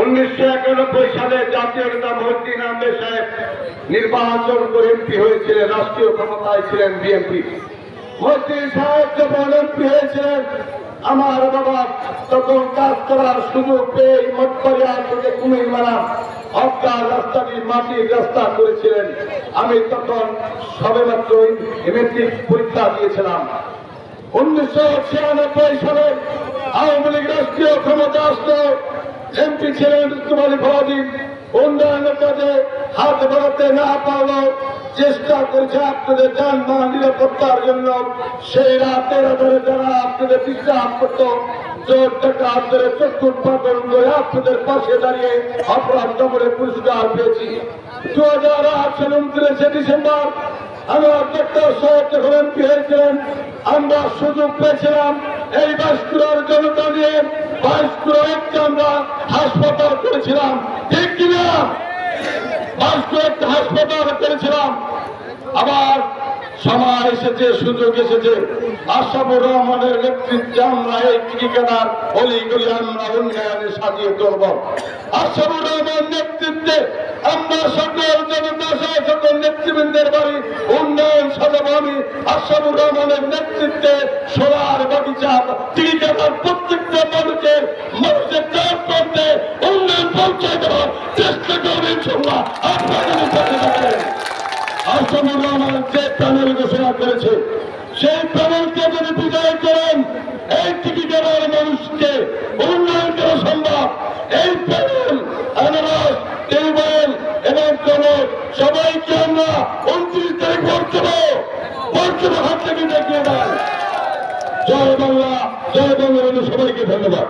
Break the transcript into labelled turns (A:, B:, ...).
A: উনিশশো একানব্বই সালে জাতীয় নেতা মহিউদ্দিন আহমেদ সাহেব নির্বাচন করে এমপি হয়েছিলেন, রাষ্ট্রীয় ক্ষমতায় ছিলেন বিএনপি। মহিউদ্দিন সাহেব যখন এমপি হয়েছিলেন, আমার বাবা তখন কাজ করার সুযোগ পেয়ে মঠপাড়িয়া থেকে কুমির মারা অজ্ঞা রাস্তাটি মাটির রাস্তা করেছিলেন। আমি তখন সবেমাত্র মেট্রিক পরীক্ষা দিয়েছিলাম। উনিশশো ছিয়ানব্বই সালে আওয়ামী লীগ রাষ্ট্রীয় ক্ষমতা আসলো। এমপি ছিলেন তোমালি ফরাদিন উন্নয়নের কাজে হাত বাড়াতে না পারলেও চেষ্টা করেছে আপনাদের যানবাহন নিরাপত্তার জন্য। সেই রাতের ধরে যারা আপনাদের বিশ্বাস করত, জোর টাকা আপনাদের চক্ষু উৎপাদন করে আপনাদের পাশে দাঁড়িয়ে অপরাধ দমনে পুরস্কার পেয়েছি। দু হাজার আট সাল উনত্রিশে ডিসেম্বর আমি অধ্যক্ষ সাহেব যখন এমপি হয়েছিলেন আমরা সুযোগ পেয়েছিলাম। এই বাইশকুড়ার জনতা নিয়ে বাইশকুড়াকে আমরা হাসপাতাল করেছিলাম। ঠিক কিনা? বাইশকুড়া একটা হাসপাতাল করেছিলাম। আবার সময় এসেছে, সুযোগ এসেছে। আশাবুর রহমানের নেতৃত্বে আমরা এই ঠিকানার অলিগুলি আমরা উন্নয়নে সাজিয়ে তুলব। আশাবুর রহমান নেতৃত্বে আমরা সকল জনতা নেতৃবৃন্দের বাড়ি উন্নয়ন সদমামী আশাবুর রহমানের নেতৃত্বে সোলার বাগিচা। তিনি তার প্রত্যেকটা মানুষের মানুষের কাজ করতে উন্নয়ন পৌঁছে দেওয়ার চেষ্টা করবেন ইনশাল্লাহ আপনাদের আশাবুর রহমান যে প্যানেল ঘোষণা করেছে, সেই প্যানেলকে যদি বিজয় সবাইকে আমরা উনত্রিশ তারিখ পড়ছিল পড়ছিল হাত থেকে দেখিয়ে দেয় জয় বাংলা জয় বাংলা সবাইকে ধন্যবাদ।